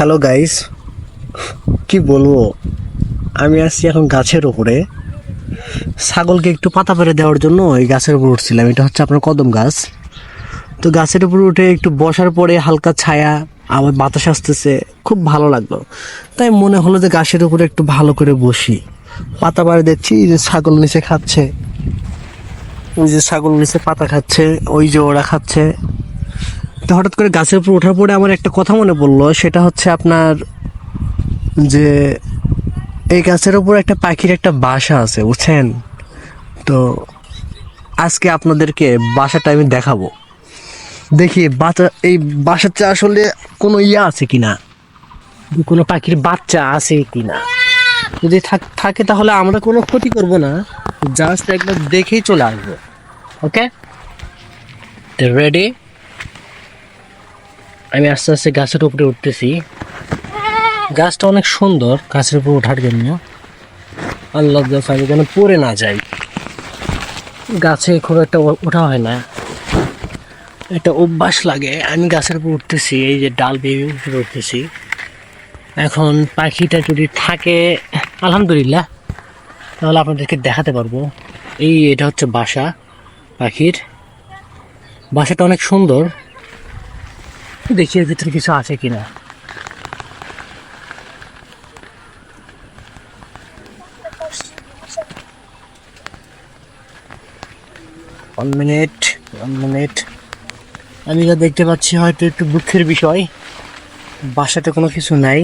Hello guys কি বলব? আমি আসছি এখন গাছের উপরে। ছাগলকে একটু পাতা পেরে দেওয়ার জন্য এই গাছের উপর উঠছিলাম। এটা হচ্ছে আপনার কদম গাছ। তো গাছের উপর উঠে একটু বসার পরে হালকা ছায়া, আবার বাতাস আসতেছে। খুব ভালো লাগল। তাই মনে হলো যে গাছের উপরে একটু ভালো করে বসি। পাতা পাড়ে দেখছি যে ছাগল নিচে খাচ্ছে। ওই যে ছাগল নিচে পাতা খাচ্ছে, ওই যে ওরা খাচ্ছে। তো হঠাৎ করে গাছের উপর ওঠার পরে আমার একটা কথা মনে পড়ল, সেটা হচ্ছে আপনার যে এই গাছের উপর একটা পাখির একটা বাসা আছে, বুঝছেন? তো আজকে আপনাদেরকে বাসাটা আমি দেখাবো। দেখি বাচ্চা এই বাসাটা আসলে কোনো ইয়া আছে কি না কোনো পাখির বাচ্চা আছে কি না যদি থাক- থাকে তাহলে আমরা কোনো ক্ষতি করব না। জাস্ট একবার দেখেই চলে আসব। ওকে? রেডি আমি আস্তে আস্তে গাছের উপরে উঠতেছি। গাছটা অনেক সুন্দর, গাছের উপরে ওঠার জন্য। আল্লাহ আমি যেন পড়ে না যাই। গাছে খুব একটা ওঠা হয় না। একটা অভ্যাস লাগে, আমি গাছের উপর উঠতেছি, এই যে ডাল বেয়ে উপরে উঠতেছি। এখন পাখিটা যদি থাকে, আলহামদুলিল্লাহ, তাহলে আপনাদেরকে দেখাতে পারব। এই এটা হচ্ছে বাসা, পাখির। বাসাটা অনেক সুন্দর। দেখি এর ভিতরে কিছু আছে কিনা। ওয়ান মিনিট ওয়ান মিনিট আমি যা দেখতে পাচ্ছি হয়তো একটু দুঃখের বিষয়। বাসাতে কোনো কিছু নাই।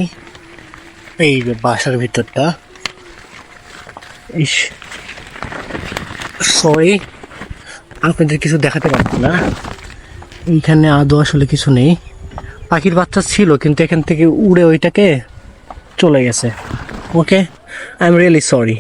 এই যে বাসার ভিতরটা। ইস সরি আপনাদের কিছু দেখাতে পারব না। এইখানে আদৌ আসলে কিছু নেই। পাখির বাচ্চা ছিল, কিন্তু এখান থেকে উড়ে ওইটাকে চলে গেছে। Okay I am really sorry